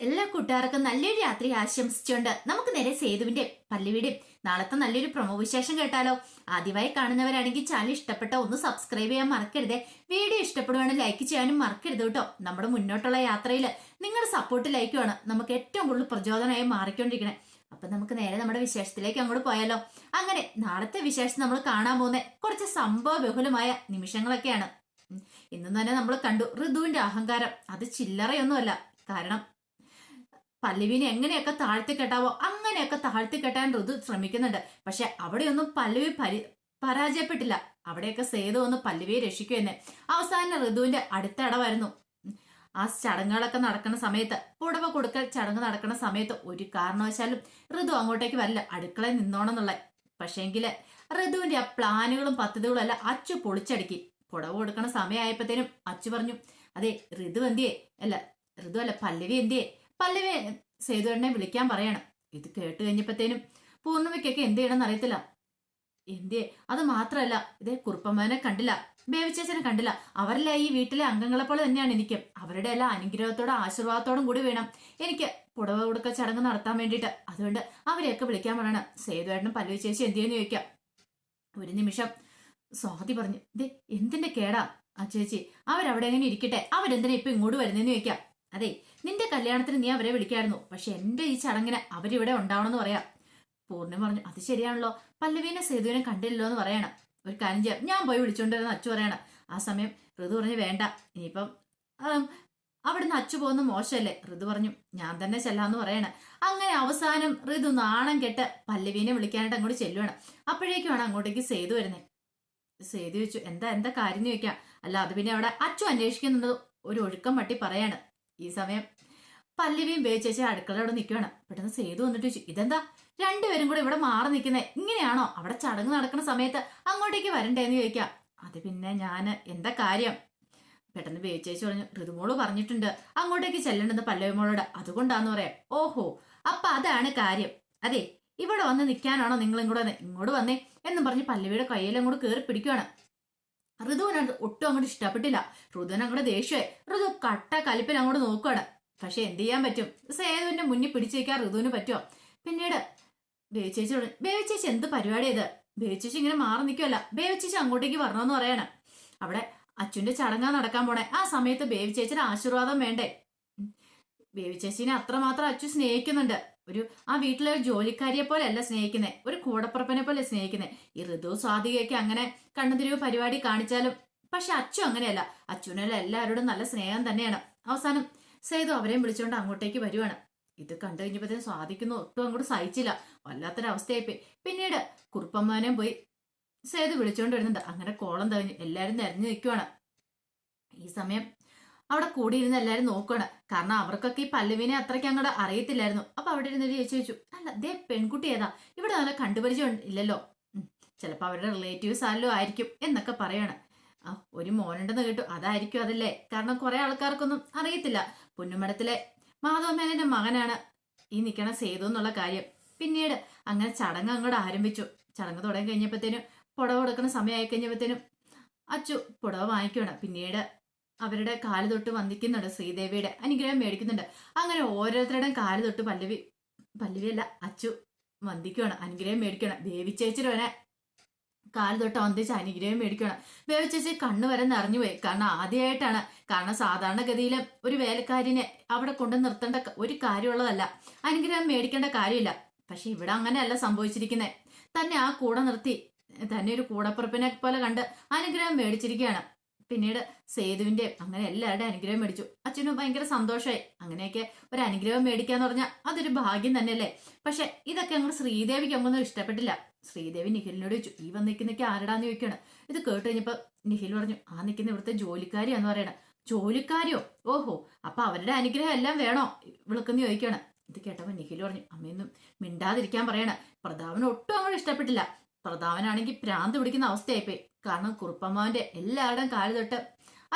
എല്ലാ കൂട്ടുകാർക്കും നല്ലൊരു രാത്രി ആശംസിച്ചുകൊണ്ട് നമുക്ക് നേരെ സേതുവിന്റെ പല്ലുവിടെയും നാളത്തെ നല്ലൊരു പ്രമോ വിശേഷം കേട്ടാലോ? ആദ്യമായി കാണുന്നവരാണെങ്കിൽ ചാനൽ ഇഷ്ടപ്പെട്ട ഒന്ന് സബ്സ്ക്രൈബ് ചെയ്യാൻ മറക്കരുത്. വീഡിയോ ഇഷ്ടപ്പെടുവാണെങ്കിൽ ലൈക്ക് ചെയ്യാനും മറക്കരുത് കേട്ടോ. നമ്മുടെ മുന്നോട്ടുള്ള യാത്രയിൽ നിങ്ങളുടെ സപ്പോർട്ട് ലൈക്കുമാണ് നമുക്ക് ഏറ്റവും കൂടുതൽ പ്രചോദനമായി മാറിക്കൊണ്ടിരിക്കണേ. അപ്പൊ നമുക്ക് നേരെ നമ്മുടെ വിശേഷത്തിലേക്ക് അങ്ങോട്ട് പോയാലോ? അങ്ങനെ നാളത്തെ വിശേഷം നമ്മൾ കാണാൻ പോകുന്ന കുറച്ച് സംഭവ ബഹുലമായ നിമിഷങ്ങളൊക്കെയാണ്. ഇന്നും തന്നെ നമ്മൾ കണ്ടു ഋതുവിന്റെ അഹങ്കാരം. അത് ചില്ലറയൊന്നുമല്ല. കാരണം പല്ലവിനെ എങ്ങനെയൊക്കെ താഴ്ത്തി കെട്ടാവോ അങ്ങനെയൊക്കെ താഴ്ത്തി കെട്ടാൻ ഋതു ശ്രമിക്കുന്നുണ്ട്. പക്ഷെ അവിടെയൊന്നും പല്ലവി പരി പരാജയപ്പെട്ടില്ല. അവിടെയൊക്കെ സേതു ഒന്ന് പല്ലവിയെ രക്ഷിക്കുമെന്ന്. അവസാന ഋതുവിന്റെ അടുത്ത ഇടവായിരുന്നു ആ ചടങ്ങുകളൊക്കെ നടക്കുന്ന സമയത്ത് പുടവ കൊടുക്കൽ ചടങ്ങ് നടക്കുന്ന സമയത്ത് ഒരു കാരണവശാലും ഋതു അങ്ങോട്ടേക്ക് വരില്ല. അടുക്കളയിൽ നിന്നോണമെന്നുള്ള പക്ഷേങ്കിൽ ഋതുവിന്റെ ആ പ്ലാനുകളും പദ്ധതികളും എല്ലാം അച്ചു പൊളിച്ചടുക്കി. പുടവ കൊടുക്കണ സമയമായപ്പോഴത്തേനും അച്ചു പറഞ്ഞു അതെ ഋതു എന്തിയേ? അല്ല ഋതു അല്ല പല്ലവി എന്തിയേ? പല്ലവി സേതുവേട്ടനെ വിളിക്കാൻ പറയണം. ഇത് കേട്ട് കഴിഞ്ഞപ്പോഴത്തേനും പൂർണിമയ്ക്കൊക്കെ എന്ത് ചെയ്യണമെന്ന് അറിയത്തില്ല. എന്തേ അത് മാത്രമല്ല ഇതേ കുറുപ്പമ്മനെ കണ്ടില്ല ബേബിച്ചേച്ചനെ കണ്ടില്ല. അവരല്ല ഈ വീട്ടിലെ അംഗങ്ങളെ പോലെ തന്നെയാണ് എനിക്ക്. അവരുടെ എല്ലാ അനുഗ്രഹത്തോടും ആശീർവാദത്തോടും കൂടി വേണം. എനിക്ക് പുടവ കൊടുക്ക ചടങ്ങ് നടത്താൻ വേണ്ടിയിട്ട്. അതുകൊണ്ട് അവരെയൊക്കെ വിളിക്കാൻ പറയണം. സേതുവേട്ടനും പല്ലവി ചേച്ചി എന്ത് ചെയ്യുന്നു ചോദിക്കാം. ഒരു നിമിഷം സ്വാതി പറഞ്ഞു ദേ എന്തിന്റെ കേടാ? ആ ചേച്ചി അവരവിടെ എങ്ങനെ ഇരിക്കട്ടെ? അവരെന്തിനാ ഇപ്പൊ ഇങ്ങോട്ട് വരുന്നതെന്ന് ചോദിക്കാം. അതെ നിന്റെ കല്യാണത്തിന് നീ അവരെ വിളിക്കായിരുന്നു. പക്ഷെ എന്റെ ഈ ചടങ്ങിന് അവരിവിടെ ഉണ്ടാവണമെന്ന് പറയാം. പൂർണിമ പറഞ്ഞു അത് ശരിയാണല്ലോ. പല്ലവീനെ സേതുവിനെ കണ്ടില്ലല്ലോ എന്ന് പറയണം. ഒരു കാര്യം ചെയ്യാം. ഞാൻ പോയി വിളിച്ചോണ്ടിരുന്ന അച്ചു പറയണം. ആ സമയം ഋതു പറഞ്ഞു വേണ്ട. ഇനിയിപ്പം അവിടുന്ന് അച്ചു പോകുന്ന മോശമല്ലേ? ഋതു പറഞ്ഞു ഞാൻ തന്നെ ചെല്ലാന്ന് പറയണം. അങ്ങനെ അവസാനം ഋതു നാണം കെട്ട് പല്ലവീനെ വിളിക്കാനായിട്ട് അങ്ങോട്ട് ചെല്ലുവാണ്. അപ്പോഴേക്കുമാണ് അങ്ങോട്ടേക്ക് സേതു വരുന്നത് സേതു ചോദിച്ചു എന്താ എന്താ കാര്യം ചോദിക്കാം. അല്ല അത് പിന്നെ അവിടെ അച്ചു അന്വേഷിക്കുന്നത് ഒരു ഒഴുക്കം മട്ടി പറയാണ്. ഈ സമയം പല്ലവിയും ബേച്ചേച്ചി അടുക്കള അവിടെ നിൽക്കുകയാണ് പെട്ടെന്ന് സേതു വന്നിട്ട് ചോദിച്ചു ഇതെന്താ? രണ്ടുപേരും കൂടെ ഇവിടെ മാറി നിൽക്കുന്നേ. ഇങ്ങനെയാണോ? അവിടെ ചടങ്ങ് നടക്കുന്ന സമയത്ത് അങ്ങോട്ടേക്ക് വരണ്ടേന്ന് ചോദിക്കാം. അത് പിന്നെ ഞാൻ എന്താ കാര്യം? പെട്ടെന്ന് വേച്ചേച്ചി പറഞ്ഞു ഋതുമോൾ പറഞ്ഞിട്ടുണ്ട് അങ്ങോട്ടേക്ക് ചെല്ലണ്ടെന്ന് പല്ലവി മോളോട് അതുകൊണ്ടാന്ന് പറയാം. ഓഹോ അപ്പൊ അതാണ് കാര്യം. അതെ ഇവിടെ വന്ന് നിൽക്കാനാണോ നിങ്ങളും കൂടെ? ഇങ്ങോട്ട് വന്നേ എന്നും പറഞ്ഞ് പല്ലവിയുടെ കയ്യിലും കൂടെ കയറി പിടിക്കുകയാണ് ഋതുവിനത് ഒട്ടും അങ്ങോട്ട് ഇഷ്ടപ്പെട്ടില്ല. ഋതുവിന് അങ്ങോട്ട് ദേഷ്യമായി ഋതു കട്ട കലിപ്പിൽ അങ്ങോട്ട് നോക്കുകയാണ് പക്ഷെ എന്ത് ചെയ്യാൻ പറ്റും? സേതുവിന്റെ മുന്നിൽ പിടിച്ചേക്കാൻ ഋതുവിന് പറ്റുമോ? പിന്നീട് ബേവിച്ചേച്ചി ബേവിച്ചേച്ചി എന്ത് പരിപാടി ഇത്? ബേവിച്ചേച്ചി ഇങ്ങനെ മാറി നിൽക്കുമല്ല ബേവിച്ചേച്ചി അങ്ങോട്ടേക്ക് വരണമെന്ന് പറയാണ്. അവിടെ അച്ഛന്റെ ചടങ്ങാ നടക്കാൻ പോണേ. ആ സമയത്ത് ബേവിച്ചേച്ചിയുടെ ആശീർവാദം വേണ്ടേ. ബേബിച്ചേച്ചിനെ അത്രമാത്രം അച്ചു സ്നേഹിക്കുന്നുണ്ട്. ഒരു ആ വീട്ടിലെ ഒരു ജോലിക്കാരിയെ പോലെ അല്ല സ്നേഹിക്കുന്നത് ഒരു കൂടപ്പുറപ്പനെ പോലെ സ്നേഹിക്കുന്നത് ഈ ഋതു സ്വാതികയൊക്കെ അങ്ങനെ കണ്ണുതിരിവ് പരിപാടി കാണിച്ചാലും പക്ഷെ അച്ചു അങ്ങനെയല്ല. അച്ചുവിനല്ല എല്ലാവരോടും നല്ല സ്നേഹം തന്നെയാണ്. അവസാനം സേതു അവരെയും വിളിച്ചുകൊണ്ട് അങ്ങോട്ടേക്ക് വരുവാണ്. ഇത് കണ്ടു കഴിഞ്ഞപ്പോഴത്തേനും സ്വാധിക്കുന്നു ഒട്ടും അങ്ങോട്ട് സഹിച്ചില്ല. വല്ലാത്തൊരവസ്ഥയായിപ്പോയി. പിന്നീട് കുറുപ്പമ്മാനെയും പോയി സേതു വിളിച്ചുകൊണ്ട് വരുന്നുണ്ട്. അങ്ങനെ കോളം തകഞ്ഞു എല്ലാവരും നിരഞ്ഞു നിൽക്കുവാണ് ഈ സമയം അവിടെ കൂടിയിരുന്ന് എല്ലാവരും നോക്കുകയാണ് കാരണം അവർക്കൊക്കെ ഈ പല്ലുവിനെ അത്രയ്ക്ക് അങ്ങോട്ട് അറിയത്തില്ലായിരുന്നു. അപ്പൊ അവിടെ ഇരുന്നൊരു ചേച്ചി ചോദിച്ചു അല്ല ദേ പെൺകുട്ടി ഏതാ? ഇവിടെ നല്ല കണ്ടുപരിചയം ഇല്ലല്ലോ. ചിലപ്പോൾ ചിലപ്പോ അവരുടെ റിലേറ്റീവ്സ് ആരല്ലോ ആയിരിക്കും എന്നൊക്കെ പറയാണ്. ആ ഒരു മോനുണ്ടെന്ന് കേട്ടു. അതായിരിക്കും അതല്ലേ? കാരണം കുറെ ആൾക്കാർക്കൊന്നും അറിയത്തില്ല. പുന്നുമടത്തിലെ മാധവമേനന്റെ മകനാണ് ഈ നിൽക്കണ സേതു എന്നുള്ള കാര്യം. പിന്നീട് അങ്ങനെ ചടങ്ങ് അങ്ങോട്ട് ആരംഭിച്ചു. ചടങ്ങ് തുടങ്ങി കഴിഞ്ഞപ്പോഴത്തേനും പുടവ കൊടുക്കുന്ന സമയമായി കഴിഞ്ഞപ്പോഴത്തേനും അച്ചു പുടവ വാങ്ങിക്കുകയാണ് പിന്നീട് അവരുടെ കാൽ തൊട്ട് വന്ദിക്കുന്നുണ്ട് ശ്രീദേവിയുടെ അനുഗ്രഹം മേടിക്കുന്നുണ്ട്. അങ്ങനെ ഓരോരുത്തരുടെയും കാൽ തൊട്ട് പല്ലവി പല്ലവിയല്ല അച്ചു വന്ദിക്കുകയാണ് അനുഗ്രഹം മേടിക്കണം ദേവിച്ചേച്ചിട്ട് വേണേ കാൽ തൊട്ട് വന്ദിച്ച് അനുഗ്രഹം മേടിക്കണം ദേവി ചേച്ചി കണ്ണു വരെ നിറഞ്ഞുപോയി. കാരണം ആദ്യമായിട്ടാണ് കാരണം സാധാരണഗതിയിൽ ഒരു വേലക്കാരിനെ അവിടെ കൊണ്ടു നിർത്തേണ്ട ഒരു കാര്യമുള്ളതല്ല. അനുഗ്രഹം മേടിക്കേണ്ട കാര്യമില്ല. പക്ഷെ ഇവിടെ അങ്ങനെയല്ല സംഭവിച്ചിരിക്കുന്നത് തന്നെ ആ കൂടെ നിർത്തി തന്നെ ഒരു കൂടപ്പുറപ്പിനെ പോലെ കണ്ട് അനുഗ്രഹം മേടിച്ചിരിക്കുകയാണ്. പിന്നീട് സേതുവിന്റെ അങ്ങനെ എല്ലാവരുടെയും അനുഗ്രഹം മേടിച്ചു. അച്ഛനും ഭയങ്കര സന്തോഷമായി അങ്ങനെയൊക്കെ ഒരു അനുഗ്രഹം മേടിക്കാന്ന് പറഞ്ഞാൽ അതൊരു ഭാഗ്യം തന്നെയല്ലേ? പക്ഷെ ഇതൊക്കെ ഞങ്ങൾ ശ്രീദേവിക്ക് അങ്ങൊന്നും ഇഷ്ടപ്പെട്ടില്ല. ശ്രീദേവി നിഖിലിനോട് ചോദിച്ചു ഈ വന്ന് നിൽക്കുന്നൊക്കെ ആരുടാന്ന് ചോദിക്കണം ഇത് കേട്ട് കഴിഞ്ഞപ്പോ നിഖിൽ പറഞ്ഞു ആ നിൽക്കുന്ന ഇവിടുത്തെ ജോലിക്കാരിയാന്ന് പറയണ. ജോലിക്കാരിയോ? ഓഹോ അപ്പൊ അവരുടെ അനുഗ്രഹം എല്ലാം വേണോ? വിളക്കുന്ന ചോദിക്കുകയാണ്. ഇത് കേട്ടപ്പോൾ നിഖിൽ പറഞ്ഞു അമ്മയൊന്നും മിണ്ടാതിരിക്കാൻ പറയണ. പ്രതാപന് ഒട്ടും അങ്ങോട്ട് ഇഷ്ടപ്പെട്ടില്ല. പ്രതാപനാണെങ്കിൽ പ്രാന്ത് പിടിക്കുന്ന അവസ്ഥയായിപ്പോയി. കാരണം കുറുപ്പമ്മാവന്റെ എല്ലാവരുടെയും കാൽ തൊട്ട്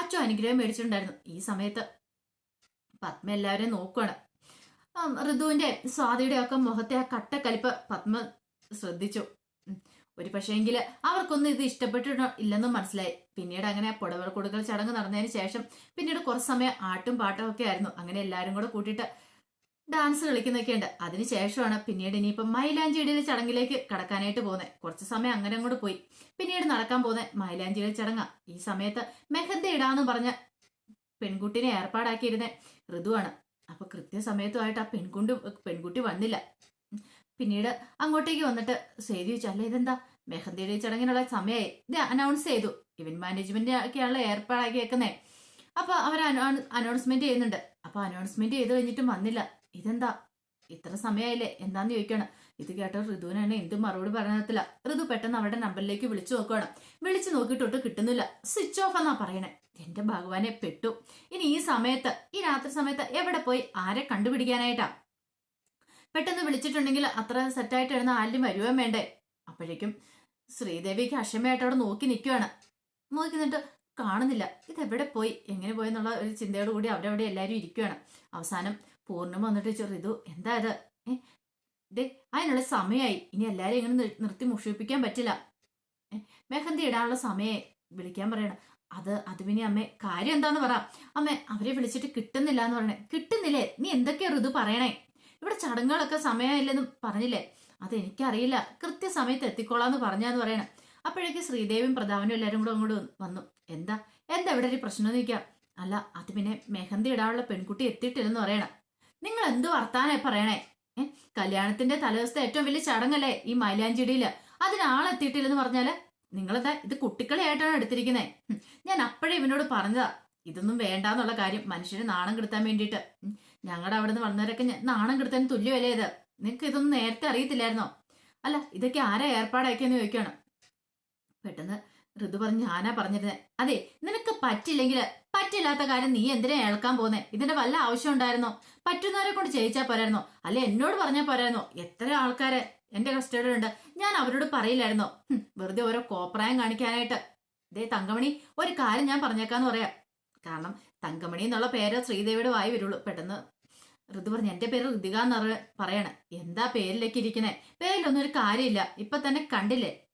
അച്ഛൻ അനുഗ്രഹം മേടിച്ചിട്ടുണ്ടായിരുന്നു ഈ സമയത്ത്. പത്മ എല്ലാവരെയും നോക്കുകയാണ് ഋതുവിന്റെ സ്വാതിയുടെ ഒക്കെ മുഖത്തെ ആ കട്ടക്കലിപ്പ് പത്മ ശ്രദ്ധിച്ചു. ഒരു പക്ഷേങ്കിൽ അവർക്കൊന്നും ഇത് ഇഷ്ടപ്പെട്ടിട്ടോ ഇല്ലെന്നും മനസ്സിലായി. പിന്നീട് അങ്ങനെ പുടവർ കൊടുക്കൽ ചടങ്ങ് നടന്നതിന് ശേഷം പിന്നീട് കുറച്ച് സമയം ആട്ടും പാട്ടും ഒക്കെ ആയിരുന്നു. അങ്ങനെ എല്ലാവരും കൂടെ കൂട്ടിയിട്ട് ഡാൻസ് കളിക്കുന്നൊക്കെ ഉണ്ട് അതിനുശേഷമാണ് പിന്നീട് ഇനിയിപ്പം മൈലാഞ്ചിയുടെ ചടങ്ങിലേക്ക് കടക്കാനായിട്ട് പോകുന്നത് കുറച്ച് സമയം അങ്ങനെ അങ്ങോട്ട് പോയി. പിന്നീട് നടക്കാൻ പോകുന്നത് മൈലാഞ്ചിയുടെ ചടങ്ങാ. ഈ സമയത്ത് മെഹന്ത ഇടാന്ന് പറഞ്ഞ പെൺകുട്ടിനെ ഏർപ്പാടാക്കിയിരുന്ന ഋതുവാണ്. അപ്പൊ കൃത്യസമയത്തുമായിട്ട് ആ പെൺകുണ്ട് പെൺകുട്ടി വന്നില്ല. പിന്നീട് അങ്ങോട്ടേക്ക് വന്നിട്ട് സേതി ചോദിച്ചു അല്ല ഇതെന്താ? മെഹന്തിയുടെ ചടങ്ങിനുള്ള സമയമായി ഇത് അനൗൺസ് ചെയ്തു. ഇവന്റ് മാനേജ്മെന്റ് ഒക്കെയാണല്ലോ ഏർപ്പാടാക്കി അപ്പൊ അവർ അനൗൺസ്മെന്റ് ചെയ്യുന്നുണ്ട്. അപ്പൊ അനൗൺസ്മെന്റ് ചെയ്ത് കഴിഞ്ഞിട്ടും വന്നില്ല. ഇതെന്താ? ഇത്ര സമയമായില്ലേ എന്താന്ന് ചോദിക്കണം. ഇത് കേട്ടോ ഋതുവിനാണ് എന്ത് മറുപടി പറഞ്ഞതില്ല ഋതു പെട്ടെന്ന് അവരുടെ നമ്പറിലേക്ക് വിളിച്ചു നോക്കുകയാണ് വിളിച്ചു നോക്കിയിട്ടൊട്ട് കിട്ടുന്നില്ല. സ്വിച്ച് ഓഫ് എന്നാ പറയണേ. എന്റെ ഭഗവാനെ പെട്ടു. ഇനി ഈ സമയത്ത് ഈ രാത്രി സമയത്ത് എവിടെ പോയി? ആരെ കണ്ടുപിടിക്കാനായിട്ടാ? പെട്ടെന്ന് വിളിച്ചിട്ടുണ്ടെങ്കിൽ അത്ര സെറ്റായിട്ട് എഴുന്ന ആരും വരുവാൻ വേണ്ടേ? അപ്പോഴേക്കും ശ്രീദേവിക്ക് അക്ഷമയായിട്ട് അവിടെ നോക്കി നിൽക്കുവാണ് നോക്കി നിന്നിട്ട് കാണുന്നില്ല. ഇതെവിടെ പോയി? എങ്ങനെ പോയെന്നുള്ള ഒരു ചിന്തയോട് കൂടി അവരവിടെ എല്ലാവരും ഇരിക്കുകയാണ് അവസാനം പൂർണം വന്നിട്ട് ചോദിച്ചു എന്താ ഇത്? ഏ? അതിനുള്ള സമയമായി ഇനി എല്ലാവരും ഇങ്ങനെ നിർത്തി മുഷിപ്പിക്കാൻ പറ്റില്ല. മെഹന്തി ഇടാനുള്ള സമയം വിളിക്കാൻ പറയണം. അത് അത് പിന്നെ അമ്മേ കാര്യം എന്താന്ന് പറ. അമ്മേ അവരെ വിളിച്ചിട്ട് കിട്ടുന്നില്ല എന്ന് പറയണേ. കിട്ടുന്നില്ലേ? നീ എന്തൊക്കെയാ ഋതു പറയണേ? ഇവിടെ ചടങ്ങുകളൊക്കെ സമയമില്ലെന്ന് പറഞ്ഞില്ലേ? അത് എനിക്കറിയില്ല കൃത്യസമയത്ത് എത്തിക്കോളാന്ന് പറഞ്ഞാന്ന് പറയണം. അപ്പോഴേക്ക് ശ്രീദേവിയും പ്രതാപനും എല്ലാവരും കൂടെ അങ്ങോട്ട് വന്നു. എന്താ? എന്താ ഇവിടെ ഒരു പ്രശ്നം നിൽക്കാം അല്ല അത് പിന്നെ മെഹന്തി ഇടാനുള്ള പെൺകുട്ടി എത്തിയിട്ടില്ലെന്ന് പറയണം. നിങ്ങൾ എന്ത് വർത്താനേ പറയണേ? കല്യാണത്തിന്റെ തലേദിവസത്തെ ഏറ്റവും വലിയ ചടങ്ങല്ലേ ഈ മൈലാഞ്ചിടിയിൽ? അതിനാളെത്തിയിട്ടില്ലെന്ന് പറഞ്ഞാൽ? നിങ്ങളെന്താ ഇത് കുട്ടികളെയായിട്ടാണ് എടുത്തിരിക്കുന്നത് ഞാൻ അപ്പോഴേ ഇവനോട് പറഞ്ഞതാ. ഇതൊന്നും വേണ്ടാന്നുള്ള കാര്യം. മനുഷ്യന് നാണം കെടുത്താൻ വേണ്ടിയിട്ട്. ഞങ്ങളുടെ അവിടെ നിന്ന് വന്നവരൊക്കെ നാണം കെടുത്താൻ തുല്യമല്ലേ ഇത്? നിങ്ങൾക്ക് ഇതൊന്നും നേരത്തെ അറിയത്തില്ലായിരുന്നോ? അല്ല ഇതൊക്കെ ആരാ ഏർപ്പാടാക്കിയെന്ന് ചോദിക്കണം. പെട്ടെന്ന് ഋതു പറഞ്ഞ് ഞാനാ പറഞ്ഞിരുന്നത് അതെ നിനക്ക് പറ്റില്ലെങ്കിൽ പറ്റില്ലാത്ത കാര്യം നീ എന്തിനാ ഏൽക്കാൻ പോകുന്നേ? ഇതിന്റെ വല്ല ആവശ്യം ഉണ്ടായിരുന്നോ? പറ്റുന്നവരെ കൊണ്ട് ചെയ്യിച്ചാ പോരായിരുന്നോ? അല്ലെ എന്നോട് പറഞ്ഞാൽ പോരായിരുന്നോ? എത്ര ആൾക്കാരെ എന്റെ കസ്റ്റഡിയിലുണ്ട്. ഞാൻ അവരോട് പറയില്ലായിരുന്നോ? വെറുതെ ഓരോ കോപ്രായം കാണിക്കാനായിട്ട്. ദേ തങ്കമണി ഒരു കാര്യം ഞാൻ പറഞ്ഞേക്കാന്ന് പറയാം. കാരണം തങ്കമണി എന്നുള്ള പേര് ശ്രീദേവിയുടെ വായി വരുള്ളൂ. പെട്ടെന്ന് ഋതു പറഞ്ഞു എന്റെ പേര് ഋതിക എന്ന് പറ- പറയണേ. എന്താ പേരിലേക്ക് ഇരിക്കണേ? പേരിലൊന്നും ഒരു കാര്യമില്ല. ഇപ്പൊ തന്നെ കണ്ടില്ലേ?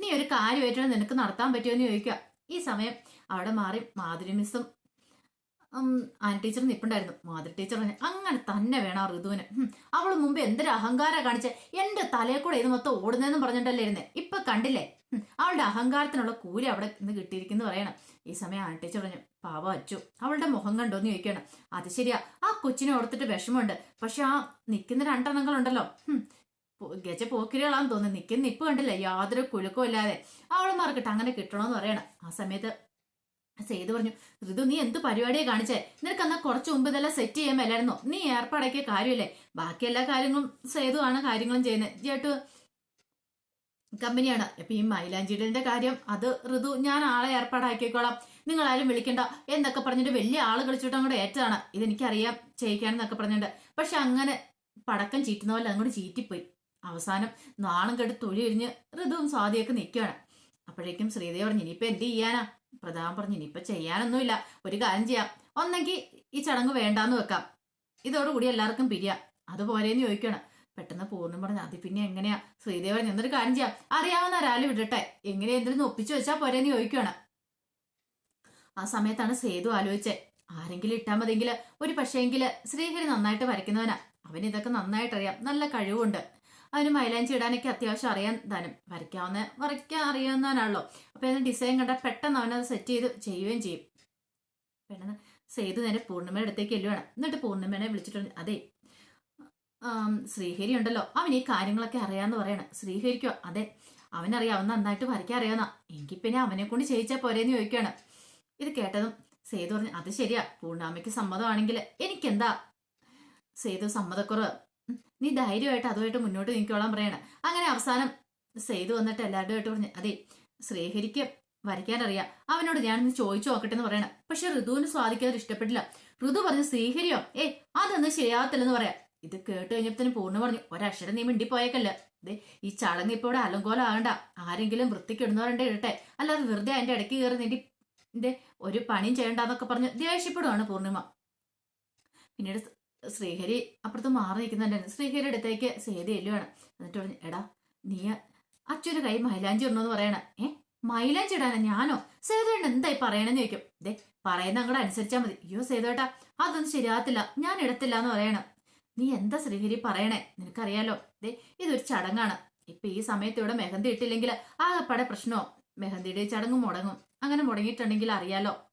നീ ഒരു കാര്യമായിട്ട് നിനക്ക് നടത്താൻ പറ്റുമെന്ന് ചോദിക്കുക. ഈ സമയം അവിടെ മാറി മാധുരി മിസ്സും ആൻ ടീച്ചർ നിപ്പുണ്ടായിരുന്നു. മാധുരി ടീച്ചർ അങ്ങനെ തന്നെ വേണം ആ ഋതുവിന്. അവൾ മുമ്പ് എന്തൊരു അഹങ്കാരം കാണിച്ച്. എന്റെ തലയിൽ കൂടെ ഇത് മൊത്തം ഓടുന്നതെന്നും പറഞ്ഞിട്ടല്ലേ ഇരുന്നേ. ഇപ്പൊ കണ്ടില്ലേ? അവളുടെ അഹങ്കാരത്തിനുള്ള കൂലി അവിടെ ഇന്ന് കിട്ടിയിരിക്കുന്നു പറയണം. ഈ സമയം ആൻ ടീച്ചർ പറഞ്ഞു പാവ അച്ചു അവളുടെ മുഖം കണ്ടോന്ന് ചോദിക്കണം അത് ശരിയാ. ആ കൊച്ചിനെ ഓർത്തിട്ട് വിഷമമുണ്ട്. പക്ഷെ ആ നിൽക്കുന്ന രണ്ടെണ്ണങ്ങളുണ്ടല്ലോ. ഗജ പോക്കിരികളാന്ന് തോന്നുന്നു. നിൽക്കുന്ന നിപ്പ് കണ്ടില്ലേ? യാതൊരു കുലുക്കവും ഇല്ലാതെ. അവളുമാർക്കിട്ട് അങ്ങനെ കിട്ടണമെന്ന് പറയണം. ആ സമയത്ത് സേതു പറഞ്ഞു ഋതു നീ എന്ത് പരിപാടിയെ കാണിച്ചേ? നിനക്ക് എന്നാൽ കുറച്ച് മുമ്പ് ഇതെല്ലാം സെറ്റ് ചെയ്യാൻ മേലായിരുന്നോ നീ ഏർപ്പാടാക്കിയ കാര്യമില്ലേ? ബാക്കി എല്ലാ കാര്യങ്ങളും സേതു ആണ് കാര്യങ്ങളും ചെയ്യുന്നത് ജേട്ടു കമ്പനിയാണ്. ഇപ്പൊ ഈ മൈലാഞ്ചിടലിന്റെ കാര്യം അത് ഋതു ഞാൻ ആളെ ഏർപ്പാടാക്കിക്കോളാം. നിങ്ങൾ ആരും വിളിക്കണ്ട. എന്നൊക്കെ പറഞ്ഞിട്ട് വലിയ ആൾ കളിച്ചിട്ട് അങ്ങോട്ട് ഏറ്റതാണ് ഇതെനിക്കറിയാം ചെയ്യിക്കാൻ എന്നൊക്കെ പറഞ്ഞിട്ട്. പക്ഷെ അങ്ങനെ പടക്കം ചീറ്റുന്ന പോലെ അങ്ങോട്ട് ചീറ്റിപ്പോയി. അവസാനം നാണം കെട്ട് തൊലി എരിഞ്ഞ് ഋതുവും സ്വാതിയൊക്കെ നിൽക്കുകയാണ്. അപ്പോഴേക്കും ശ്രീദേവി പറഞ്ഞു ഇനിയിപ്പോൾ എന്ത് ചെയ്യാനാ? പ്രതാപം പറഞ്ഞു ഇനിയിപ്പോൾ ചെയ്യാനൊന്നുമില്ല. ഒരു കാര്യം ചെയ്യാം. ഒന്നെങ്കിൽ ഈ ചടങ്ങ് വേണ്ടാന്ന് വെക്കാം. ഇതോടുകൂടി എല്ലാവർക്കും പിരിയാം. അതുപോലെയെന്ന് ചോദിക്കണം പെട്ടെന്ന് പൂർണം പറഞ്ഞു അത് പിന്നെ എങ്ങനെയാ? ശ്രീദേവൻ എന്നൊരു കാര്യം ചെയ്യാം. അറിയാവുന്ന ഒരാൾ വിടട്ടെ. എങ്ങനെ എന്തെങ്കിലും ഒപ്പിച്ചു വെച്ചാൽ പോരെന്ന് ചോദിക്കുകയാണ്. ആ സമയത്താണ് സേതു ആലോചിച്ചത് ആരെങ്കിലും ഇട്ടാൽ മതിയെങ്കിൽ ഒരു പക്ഷേങ്കിൽ ശ്രീഹരി നന്നായിട്ട് വരയ്ക്കുന്നവനാ. അവൻ ഇതൊക്കെ നന്നായിട്ടറിയാം. നല്ല കഴിവുണ്ട്. അവന് മൈലാഞ്ചി ഇടാനൊക്കെ അത്യാവശ്യം അറിയാൻ താനും വരയ്ക്കാവുന്ന വരയ്ക്കാൻ അറിയാവുന്നവനാണല്ലോ. അപ്പൊ അതിന് ഡിസൈൻ കണ്ടാൽ പെട്ടെന്ന് അവനത് സെറ്റ് ചെയ്ത് ചെയ്യുകയും ചെയ്യും. പെട്ടെന്ന് സേതു നേരെ പൂർണിമയുടെ അടുത്തേക്ക് എല്ലുവാണ് എന്നിട്ട് പൂർണിമനെ വിളിച്ചിട്ടുണ്ട് അതെ ശ്രീഹരി ഉണ്ടല്ലോ. അവൻ ഈ കാര്യങ്ങളൊക്കെ അറിയാന്ന് പറയണ. ശ്രീഹരിക്കോ അതെ അവനറിയാം. അവൻ നന്നായിട്ട് വരയ്ക്കാൻ അറിയാവുന്ന. എങ്കിൽ പിന്നെ അവനെ കൊണ്ട് ചെയ്യിച്ചാൽ പോരേന്ന് ചോദിക്കുകയാണ് ഇത് കേട്ടതും സേതു പറഞ്ഞു അത് ശരിയാ. പൂർണാമയ്ക്ക് സമ്മതമാണെങ്കിൽ എനിക്കെന്താ? സേതു സമ്മതക്കുറവ്. നീ ധൈര്യമായിട്ട് അതുമായിട്ട് മുന്നോട്ട് നീക്കോളാൻ പറയണം. അങ്ങനെ അവസാനം സെയ്തു വന്നിട്ട് എല്ലാവരുമായിട്ട് പറഞ്ഞു അതെ ശ്രീഹരിക്ക് വരയ്ക്കാൻ അറിയാം. അവനോട് ഞാനൊന്ന് ചോദിച്ചു നോക്കട്ടെ എന്ന് പറയണം. പക്ഷെ ഋതുവിന് സ്വാധിക്കാതെ ഇഷ്ടപ്പെട്ടില്ല. ഋതു പറഞ്ഞു ശ്രീഹരിയോ ഏ അതൊന്നും ശരിയാകത്തില്ലെന്ന് പറയാം. ഇത് കേട്ട് കഴിഞ്ഞപ്പോ പൂർണ പറഞ്ഞു ഒരക്ഷരം നീ മിണ്ടിപ്പോയേക്കല്ല. ദേ ഈ ചടങ്ങ് ഇപ്പൊ ഇവിടെ അലങ്കോലമാകണ്ട ആരെങ്കിലും വൃത്തിക്ക് ഇടുന്നവരുണ്ടെ ഇടട്ടെ. അല്ലാതെ വെറുതെ അതിന്റെ ഇടയ്ക്ക് കയറി നിന്റെ നിന്റെ ഒരു പണിയും ചെയ്യണ്ടെന്നൊക്കെ പറഞ്ഞു ദേഷ്യപ്പെടുവാണ് പൂർണിമ. പിന്നീട് ശ്രീഹരി അപ്പുറത്ത് മാറി നിൽക്കുന്നുണ്ടായിരുന്നു ശ്രീഹരി അടുത്തേക്ക് സേതി എല്ലുവാണ് എന്നിട്ട് പറഞ്ഞു എടാ നീ അച്ഛന്റെ കൈ മൈലാഞ്ചി ഇടണമെന്ന് പറയണ. ഏ? മൈലാഞ്ചി ഇടാനാ? ഞാനോ? സേതുവേണ്ട എന്തായി പറയണെന്ന് ചോദിക്കും. ദേ പറയുന്ന അങ്ങോട്ട് അനുസരിച്ചാൽ മതി. അയ്യോ സേതുവേട്ടാ അതൊന്നും ശരിയാകത്തില്ല. ഞാൻ ഇടത്തില്ല എന്ന് പറയണം. നീ എന്താ ശ്രീഹരി പറയണേ? നിനക്കറിയാലോ. ദേ ഇതൊരു ചടങ്ങാണ്. ഇപ്പൊ ഈ സമയത്ത് ഇവിടെ മെഹന്തി ഇട്ടില്ലെങ്കിൽ ആകെപ്പാടെ പ്രശ്നമോ മെഹന്തിയുടെ ചടങ്ങ് മുടങ്ങും. അങ്ങനെ മുടങ്ങിയിട്ടുണ്ടെങ്കിൽ അറിയാലോ.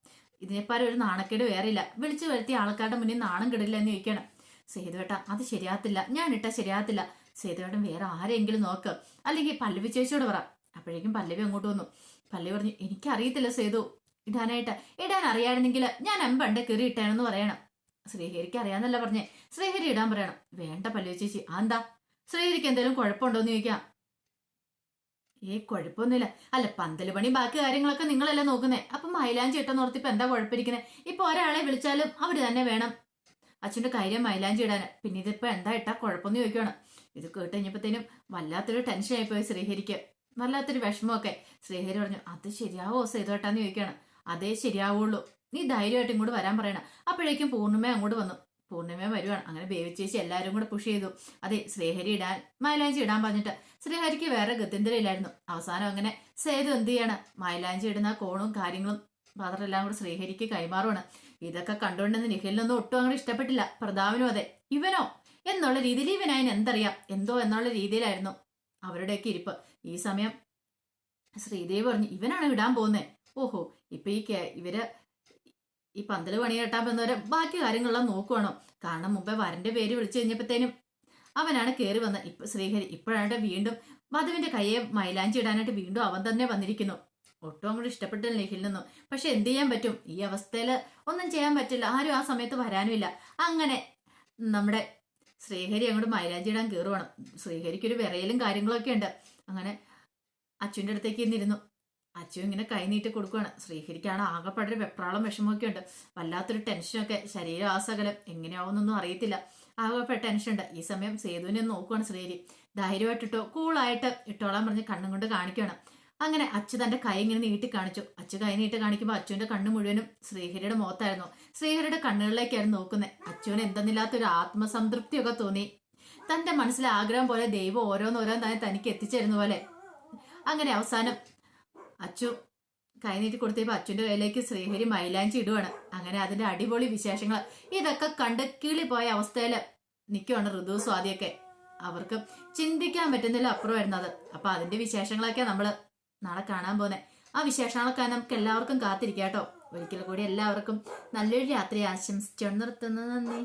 ഇതിനെപ്പാരം ഒരു നാണക്കേട് വേറില്ല വിളിച്ചു വരുത്തിയ ആൾക്കാരുടെ മുന്നിൽ നാണം കിടില്ല എന്ന് ചോദിക്കണം. സേതുവേട്ട അത് ശരിയാത്തില്ല ഞാൻ ഇട്ടാ ശരിയാത്തില്ല സേതുവേട്ടൻ വേറെ ആരെങ്കിലും നോക്ക്. അല്ലെങ്കിൽ പല്ലവി ചേച്ചിയോട് പറ. അപ്പോഴേക്കും പല്ലവി അങ്ങോട്ട് വന്നു. പല്ലവി പറഞ്ഞു എനിക്കറിയത്തില്ല സേതു. ഇടാനായിട്ട്. ഇടാൻ അറിയായിരുന്നെങ്കിൽ ഞാൻ അമ്പണ്ട് കയറി ഇട്ടേണെന്ന് പറയണം. ശ്രീഹരിക്ക് അറിയാന്നല്ല പറഞ്ഞേ. ശ്രീഹരി ഇടാൻ പറയണം. വേണ്ട പല്ലവി ചേച്ചി. ആ എന്താ ശ്രീഹരിക്ക് എന്തെങ്കിലും കുഴപ്പമുണ്ടോ എന്ന് ചോദിക്കാം. ഏ കുഴപ്പമൊന്നുമില്ല. അല്ല പന്തൽ പണി ബാക്കി കാര്യങ്ങളൊക്കെ നിങ്ങളല്ലേ നോക്കുന്നേ. അപ്പൊ മൈലാഞ്ചി ഇട്ടെന്ന് ഓർത്തിപ്പോ എന്താ കുഴപ്പമിരിക്കുന്നത് ഇപ്പൊ ഒരാളെ വിളിച്ചാലും അവർ തന്നെ വേണം. അച്ഛന്റെ കാര്യം മൈലാഞ്ചി ഇടാന്. പിന്നെ ഇതിപ്പോ എന്താ ഇട്ടാ കുഴപ്പമെന്ന് ചോദിക്കണം ഇത് കേട്ട് കഴിഞ്ഞപ്പോഴത്തേനും വല്ലാത്തൊരു ടെൻഷൻ ആയിപ്പോയി ശ്രീഹരിക്ക്. വല്ലാത്തൊരു വിഷമമൊക്കെ. ശ്രീഹരി പറഞ്ഞു അത് ശരിയാവോ സേതുവേട്ടാന്ന് ചോദിക്കുകയാണ് അതേ ശരിയാവുള്ളൂ. നീ ധൈര്യമായിട്ട് ഇങ്ങോട്ട് വരാൻ പറയണം. അപ്പോഴേക്കും പൂർണിമ അങ്ങോട്ട് വന്നു. പൂർണിമ വരുവാണ്. അങ്ങനെ ബേബി ചേച്ചി എല്ലാവരും കൂടെ പുഷ് ചെയ്തു. അതെ ശ്രീഹരി ഇടാൻ മൈലാഞ്ചി ഇടാൻ പറഞ്ഞിട്ട്. ശ്രീഹരിക്ക് വേറെ ഗത്യന്തരയില്ലായിരുന്നു അവസാനം അങ്ങനെ സേതു എന്ത് ചെയ്യാണ്? മൈലാഞ്ചി ഇടുന്ന കോണും കാര്യങ്ങളും പാത്രമെല്ലാം കൂടെ ശ്രീഹരിക്ക് കൈമാറുവാണ്. ഇതൊക്കെ കണ്ടുകൊണ്ടെന്ന് നിഖിലിനൊന്നും ഒട്ടും അങ്ങനെ ഇഷ്ടപ്പെട്ടില്ല. പ്രതാവിനും അതെ. ഇവനോ? എന്നുള്ള രീതിയിൽ ഇവനതിന് എന്തറിയാം? എന്തോ എന്നുള്ള രീതിയിലായിരുന്നു അവരുടെയൊക്കെ ഇരിപ്പ്. ഈ സമയം ശ്രീദേവി പറഞ്ഞു ഇവനാണ് വിടാൻ പോകുന്നത് ഓഹോ ഇപ്പൊ ഈ ഇവർ ഈ പന്തൽ പണി കെട്ടാൻ വന്നവരെ ബാക്കി കാര്യങ്ങളെല്ലാം നോക്കുവാണോ. കാരണം മുമ്പേ വരന്റെ പേര് വിളിച്ചു കഴിഞ്ഞപ്പോഴത്തേനും അവനാണ് കയറി വന്നത് ഇപ്പൊ ശ്രീഹരി ഇപ്പോഴാണ് വീണ്ടും വധുവിന്റെ കയ്യെ മൈലാഞ്ചി ഇടാനായിട്ട് വീണ്ടും അവൻ തന്നെ വന്നിരിക്കുന്നു. ഒട്ടും അങ്ങോട്ട് ഇഷ്ടപ്പെട്ടില്ല നിഖിലിനൊന്നും പക്ഷെ എന്ത് ചെയ്യാൻ പറ്റും? ഈ അവസ്ഥയിൽ ഒന്നും ചെയ്യാൻ പറ്റില്ല. ആരും ആ സമയത്ത് വരാനുമില്ല. അങ്ങനെ നമ്മുടെ ശ്രീഹരി അങ്ങോട്ട് മൈലാഞ്ചി ഇടാൻ കയറുവാണ് ശ്രീഹരിക്കൊരു വിറയലും കാര്യങ്ങളൊക്കെ ഉണ്ട്. അങ്ങനെ അച്ഛന്റെ അടുത്തേക്ക് ഇന്നിരുന്നു അച്ഛൻ ഇങ്ങനെ കൈ നീട്ടി കൊടുക്കുകയാണ് ശ്രീഹരിക്കാണ് ആകെപ്പാടൊരു വെപ്രാളം വിഷമമൊക്കെ ഉണ്ട് വല്ലാത്തൊരു ടെൻഷനൊക്കെ ശരീരം ആ സകലം എങ്ങനെയാവുന്നൊന്നും അറിയത്തില്ല. ആകെ ടെൻഷൻ ഉണ്ട് ഈ സമയം സേതുവിനെ നോക്കുകയാണ് ശ്രീഹരി. ധൈര്യമായിട്ടിട്ടോ കൂളായിട്ട് ഇട്ടോളാൻ പറഞ്ഞ് കണ്ണും കൊണ്ട് കാണിക്കുകയാണ് അങ്ങനെ അച്ചു തന്റെ കൈ ഇങ്ങനെ നീട്ടി കാണിച്ചു. അച്ചു കൈ നീട്ടി കാണിക്കുമ്പോൾ അച്ചുവിന്റെ കണ്ണ് മുഴുവനും ശ്രീഹരിയുടെ മുഖത്തായിരുന്നു. ശ്രീഹരിയുടെ കണ്ണുകളിലേക്കായിരുന്നു നോക്കുന്നത് അച്ചുവിന് എന്തെന്നില്ലാത്തൊരു ആത്മസംതൃപ്തിയൊക്കെ തോന്നി. തന്റെ മനസ്സിലെ ആഗ്രഹം പോലെ ദൈവം ഓരോന്നോരോ തന്നെ തനിക്ക് എത്തിച്ചേരുന്ന പോലെ. അങ്ങനെ അവസാനം അച്ചു കൈ നീട്ടി കൊടുത്തപ്പോൾ അച്ചുവിന്റെ കയ്യിലേക്ക് ശ്രീഹരി മൈലാഞ്ചി ഇടുവാണ്. അങ്ങനെ അതിന്റെ അടിപൊളി വിശേഷങ്ങൾ. ഇതൊക്കെ കണ്ട് കിളിപോയ അവസ്ഥയിൽ നിൽക്കുവാണ് ഋതു സ്വാതിയൊക്കെ. അവർക്ക് ചിന്തിക്കാൻ പറ്റുന്നില്ല അപ്പുറമായിരുന്നു അത്. അപ്പൊ അതിന്റെ വിശേഷങ്ങളൊക്കെ നമ്മൾ നാളെ കാണാൻ പോകുന്നത് ആ വിശേഷങ്ങളൊക്കെ നമുക്ക് എല്ലാവർക്കും കാത്തിരിക്കാം കേട്ടോ. ഒരിക്കൽ കൂടി എല്ലാവർക്കും നല്ലൊരു രാത്രി ആശംസിച്ചു നിർത്തുന്നു. നന്ദി.